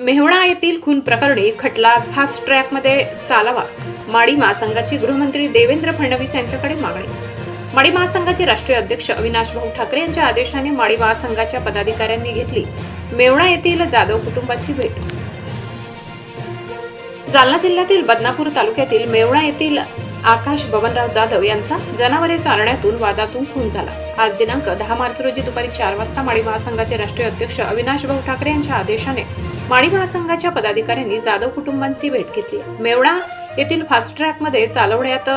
मेहणा येथील खून प्रकरणी खटला फास्ट ट्रॅकमध्ये चालावा. माडी महासंघाची गृहमंत्री देवेंद्र फडणवीस यांच्याकडे मागणी. माडी महासंघाचे राष्ट्रीय अध्यक्ष अविनाश भाऊ ठाकरे यांच्या आदेशाने माडी महासंघाच्या पदाधिकाऱ्यांनी घेतली. मेवणा येथील जाधव कुटुंबाची भेट. जालना जिल्ह्यातील बदनापूर तालुक्यातील मेवणा येथील आकाश बबनराव जाधव यांचा जनावरे चालण्यातून वादातून खून झाला. आज दिनांक दहा मार्च रोजी दुपारी चार वाजता माळी महासंघाचे राष्ट्रीय अध्यक्ष अविनाश भाऊ ठाकरे यांच्या आदेशाने माळी महासंघाच्या पदाधिकाऱ्यांनी जाधव कुटुंबांची भेट घेतली. मेवणा येथील फास्ट ट्रॅकमध्ये चालवण्यात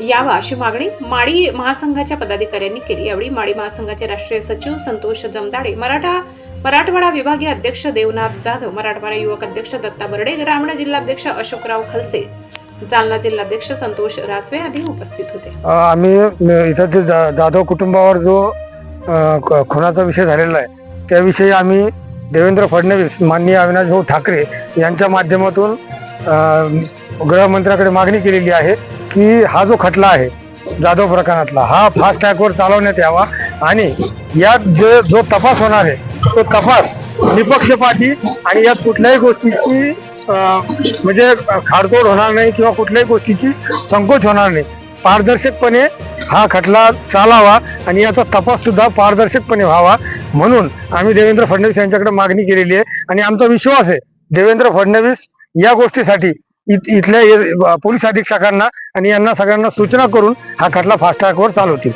यावा अशी मागणी माळी महासंघाच्या पदाधिकाऱ्यांनी केली. यावेळी माडी महासंघाचे राष्ट्रीय सचिव संतोष जमदाडे मराठा मराठवाडा विभागीय अध्यक्ष देवनाथ जाधव मराठवाडा युवक अध्यक्ष दत्ता बर्डे ग्रामीण जिल्हाध्यक्ष अशोकराव खलसे जालना जिल्हाध्यक्ष संतोष रासवे आदी उपस्थित होते. आम्ही इथं जे जा- जाधव कुटुंबावर जो खुनाचा विषय झालेला आहे त्याविषयी आम्ही देवेंद्र फडणवीस माननीय अविनाश भाऊ ठाकरे यांच्या माध्यमातून गृहमंत्र्याकडे मागणी केलेली आहे की हा जो खटला आहे जाधव प्रकरणातला हा फास्ट ट्रॅकवर चालवण्यात यावा आणि यात जे जो तपास होणार आहे तो तपास निपक्षपाती आणि यात कुठल्याही गोष्टीची म्हणजे खाडतोड होणार नाही किंवा कुठल्याही गोष्टीची संकोच होणार नाही. पारदर्शकपणे हा खटला चालावा आणि याचा तपास सुद्धा पारदर्शकपणे व्हावा म्हणून आम्ही देवेंद्र फडणवीस यांच्याकडे मागणी केलेली आहे. आणि आमचा विश्वास आहे देवेंद्र फडणवीस या गोष्टीसाठी इत- इथल्या पोलीस अधीक्षकांना आणि यांना सगळ्यांना सूचना करून हा खटला फास्ट ट्रॅकवर चालवतील.